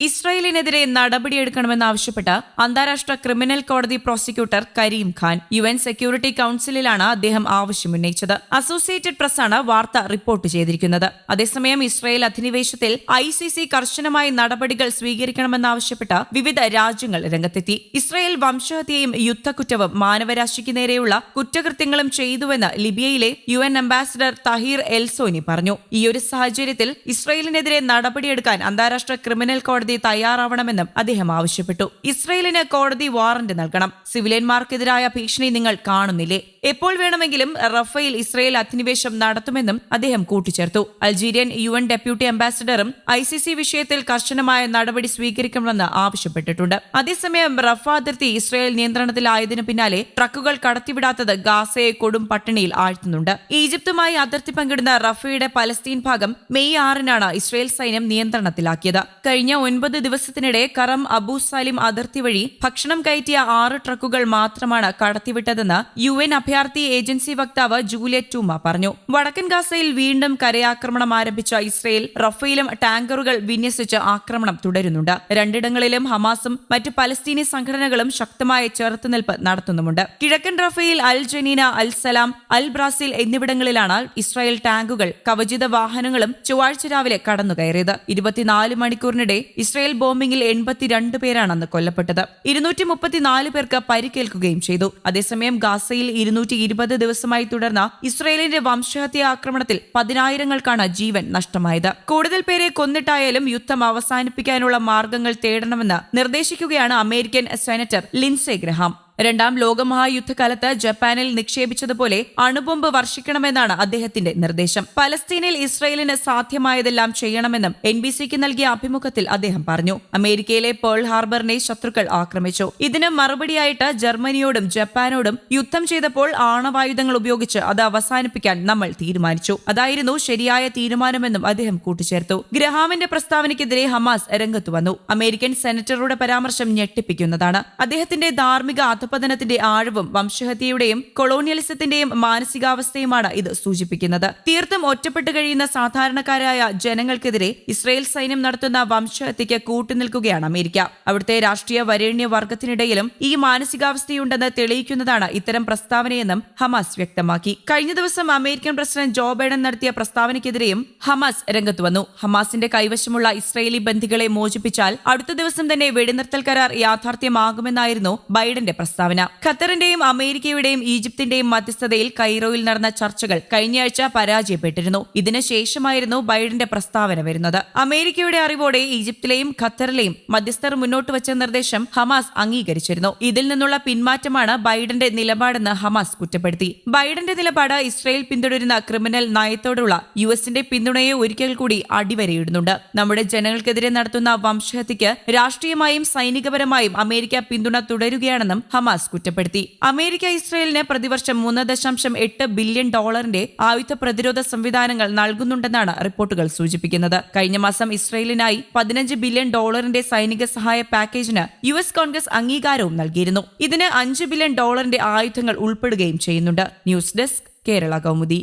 ഇസ്രായേലിനെതിരെ നടപടിയെടുക്കണമെന്നാവശ്യപ്പെട്ട് അന്താരാഷ്ട്ര ക്രിമിനൽ കോടതി prosecutor Karim Khan U N security കൌൺസിലിലാണ് അദ്ദേഹം ആവശ്യമുന്നയിച്ചത് അസോസിയേറ്റഡ് പ്രസ്സാണ് വാർത്ത റിപ്പോർട്ട് ചെയ്തിരിക്കുന്നത്. അതേസമയം ഇസ്രായേൽ അധിനിവേശത്തിൽ ഐ സി സി കർശനമായ നടപടികൾ സ്വീകരിക്കണമെന്നാവശ്യപ്പെട്ട് വിവിധ രാജ്യങ്ങൾ രംഗത്തെത്തി. ഇസ്രായേൽ വംശഹത്യയും യുദ്ധക്കുറ്റവും മാനവരാശിക്ക് നേരെയുള്ള കുറ്റകൃത്യങ്ങളും ചെയ്തുവെന്ന് ലിബിയയിലെ U N ambassador Taher Elsonni പറഞ്ഞു. ഈയൊരു സാഹചര്യത്തിൽ ഇസ്രായേലിനെതിരെ നടപടിയെടുക്കാൻ അന്താരാഷ്ട്ര ക്രിമിനൽ കോടതി തയ്യാറാവണമെന്നും അദ്ദേഹം ആവശ്യപ്പെട്ടു. ഇസ്രയേലിന് കോടതി വാറന്റ് നൽകണം. സിവിലിയന്മാർക്കെതിരായ ഭീഷണി നിങ്ങൾ കാണുന്നില്ലേ? എപ്പോൾ വേണമെങ്കിലും റഫേൽ ഇസ്രയേൽ അധിനിവേശം നടത്തുമെന്നും അദ്ദേഹം കൂട്ടിച്ചേർത്തു. അൾജീരിയൻ യു എൻ ഡെപ്യൂട്ടി അംബാസിഡറും ഐ സി സി വിഷയത്തിൽ കർശനമായ നടപടി സ്വീകരിക്കണമെന്ന് ആവശ്യപ്പെട്ടിട്ടുണ്ട്. അതേസമയം റഫ അതിർത്തി ഇസ്രയേൽ നിയന്ത്രണത്തിലായതിനു പിന്നാലെ ട്രക്കുകൾ കടത്തിവിടാത്തത് ഗാസയെ കൊടും പട്ടിണിയിൽ ആഴ്ത്തുന്നുണ്ട്. ഈജിപ്തുമായി അതിർത്തി പങ്കിടുന്ന റഫയുടെ പലസ്തീൻ ഭാഗം മെയ് ആറിനാണ് ഇസ്രയേൽ സൈന്യം നിയന്ത്രണത്തിലാക്കിയത്. കഴിഞ്ഞ ഒൻപത് ദിവസത്തിനിടെ കറം അബു സാലിം അതിർത്തി വഴി ഭക്ഷണം കയറ്റിയ ആറ് ട്രക്കുകൾ മാത്രമാണ് കടത്തിവിട്ടതെന്ന് യു എൻ അഭയാർത്ഥി ഏജൻസി വക്താവ് ജൂലിയറ്റ് ടൂമ പറഞ്ഞു. വടക്കൻ ഗാസയിൽ വീണ്ടും കരയാക്രമണം ആരംഭിച്ച ഇസ്രയേൽ റഫേലും ടാങ്കറുകൾ വിന്യസിച്ച് ആക്രമണം തുടരുന്നുണ്ട്. രണ്ടിടങ്ങളിലും ഹമാസും മറ്റ് പലസ്തീനി സംഘടനകളും ശക്തമായ ചെറുത്തുനിൽപ്പ് നടത്തുന്നുമുണ്ട്. കിഴക്കൻ റഫേൽ അൽ ജനീന അൽ സലാം അൽ ബ്രാസീൽ എന്നിവിടങ്ങളിലാണ് ഇസ്രായേൽ ടാങ്കുകൾ കവചിത വാഹനങ്ങളും ചൊവ്വാഴ്ച രാവിലെ കടന്നുകയറിയത്. ഇരുപത്തിനാല് മണിക്കൂറിനിടെ ഇസ്രായേൽ ബോംബിംഗിൽ എൺപത്തിരണ്ട് പേരാണ് അന്ന് കൊല്ലപ്പെട്ടത്. ഇരുന്നൂറ്റി മുപ്പത്തിനാല് പേർക്ക് പരിക്കേൽക്കുകയും ചെയ്തു. അതേസമയം ഗാസയിൽ ഇരുന്നൂറ്റി ഇരുപത് ദിവസമായി തുടർന്ന ഇസ്രയേലിന്റെ വംശഹത്യ ആക്രമണത്തിൽ പതിനായിരങ്ങൾക്കാണ് ജീവൻ നഷ്ടമായത്. കൂടുതൽ പേരെ കൊന്നിട്ടായാലും യുദ്ധം അവസാനിപ്പിക്കാനുള്ള മാർഗങ്ങൾ തേടണമെന്ന് നിർദ്ദേശിക്കുകയാണ് അമേരിക്കൻ സെനറ്റർ ലിൻസെ ഗ്രഹാം. രണ്ടാം ലോകമഹായുദ്ധകാലത്ത് ജപ്പാനിൽ നിക്ഷേപിച്ചതുപോലെ അണുബോംബ് വർഷിക്കണമെന്നാണ് അദ്ദേഹത്തിന്റെ നിർദ്ദേശം. പലസ്തീനിൽ ഇസ്രയേലിന് സാധ്യമായതെല്ലാം ചെയ്യണമെന്നും എൻ ബി സിക്ക് നൽകിയ അഭിമുഖത്തിൽ അദ്ദേഹം പറഞ്ഞു. അമേരിക്കയിലെ പേൾ ഹാർബറിനെ ശത്രുക്കൾ ആക്രമിച്ചു. ഇതിന് മറുപടിയായിട്ട് ജർമ്മനിയോടും ജപ്പാനോടും യുദ്ധം ചെയ്തപ്പോൾ ആണവായുധങ്ങൾ ഉപയോഗിച്ച് അത് അവസാനിപ്പിക്കാൻ നമ്മൾ തീരുമാനിച്ചു. അതായിരുന്നു ശരിയായ തീരുമാനമെന്നും അദ്ദേഹം കൂട്ടിച്ചേർത്തു. ഗ്രഹാമിന്റെ പ്രസ്താവനയ്ക്കെതിരെ ഹമാസ് രംഗത്തു വന്നു. അമേരിക്കൻ സെനറ്ററുടെ പരാമർശം ഞെട്ടിപ്പിക്കുന്നതാണ്. അദ്ദേഹത്തിന്റെ ധാർമ്മിക അധപതനത്തിന്റെ ആഴവും വംശഹത്യയുടെയും കൊളോണിയലിസത്തിന്റെയും മാനസികാവസ്ഥയുമാണ് ഇത് സൂചിപ്പിക്കുന്നത്. തീർത്തും ഒറ്റപ്പെട്ടു കഴിയുന്ന സാധാരണക്കാരായ ജനങ്ങൾക്കെതിരെ ഇസ്രയേൽ സൈന്യം നടത്തുന്ന വംശഹത്യയ്ക്ക് കൂട്ടുനിൽക്കുകയാണ് അമേരിക്ക. അവിടുത്തെ രാഷ്ട്രീയ വരേണ്യ വർഗത്തിനിടയിലും ഈ മാനസികാവസ്ഥയുണ്ടെന്ന് തെളിയിക്കുന്നതാണ് ഇത്തരം പ്രസ്താവനയെന്നും ഹമാസ് വ്യക്തമാക്കി. കഴിഞ്ഞ ദിവസം അമേരിക്കൻ പ്രസിഡന്റ് ജോ ബൈഡൻ നടത്തിയ പ്രസ്താവനയ്ക്കെതിരെയും ഹമാസ് രംഗത്തു വന്നു. ഹമാസിന്റെ കൈവശമുള്ള ഇസ്രയേലി ബന്ധികളെ മോചിപ്പിച്ചാൽ അടുത്ത ദിവസം തന്നെ വെടിനിർത്തൽ കരാർ യാഥാർത്ഥ്യമാകുമെന്നായിരുന്നു ബൈഡന്റെ പ്രസ്താവന. ഖത്തറിന്റെയും അമേരിക്കയുടെയും ഈജിപ്തിന്റെയും മധ്യസ്ഥതയിൽ കൈറോയിൽ നടന്ന ചർച്ചകൾ കഴിഞ്ഞയാഴ്ച പരാജയപ്പെട്ടിരുന്നു. ഇതിനുശേഷമായിരുന്നു ബൈഡന്റെ പ്രസ്താവന വരുന്നത്. അമേരിക്കയുടെ അറിവോടെ ഈജിപ്തിലെയും ഖത്തറിലെയും മധ്യസ്ഥർ മുന്നോട്ട് വച്ച നിർദ്ദേശം ഹമാസ് അംഗീകരിച്ചിരുന്നു. ഇതിൽ നിന്നുള്ള പിന്മാറ്റമാണ് ബൈഡന്റെ നിലപാടെന്ന് ഹമാസ് കുറ്റപ്പെടുത്തി. ബൈഡന്റെ നിലപാട് ഇസ്രയേൽ പിന്തുടരുന്ന ക്രിമിനൽ നയത്തോടുള്ള യു എസിന്റെ പിന്തുണയെ ഒരിക്കൽ കൂടി അടിവരയിടുന്നുണ്ട്. നമ്മുടെ ജനങ്ങൾക്കെതിരെ നടത്തുന്ന വംശഹത്യക്ക് രാഷ്ട്രീയമായും സൈനികപരമായും അമേരിക്ക പിന്തുണ തുടരുകയാണെന്നും ഹമാസ് കുറ്റപ്പെടുത്തി. അമേരിക്ക ഇസ്രയേലിന് പ്രതിവർഷം മൂന്ന് ദശാംശം എട്ട് ബില്യൺ ഡോളറിന്റെ ആയുധ പ്രതിരോധ സംവിധാനങ്ങൾ നൽകുന്നുണ്ടെന്നാണ് റിപ്പോർട്ടുകൾ സൂചിപ്പിക്കുന്നത്. കഴിഞ്ഞ മാസം ഇസ്രയേലിനായി പതിനഞ്ച് ബില്യൺ ഡോളറിന്റെ സൈനിക സഹായ പാക്കേജിന് യു എസ് കോൺഗ്രസ് അംഗീകാരവും നൽകിയിരുന്നു. ഇതിന് അഞ്ച് ബില്യൺ ഡോളറിന്റെ ആയുധങ്ങൾ ഉൾപ്പെടുകയും ചെയ്യുന്നുണ്ട്. News desk Kerala Kaumudi.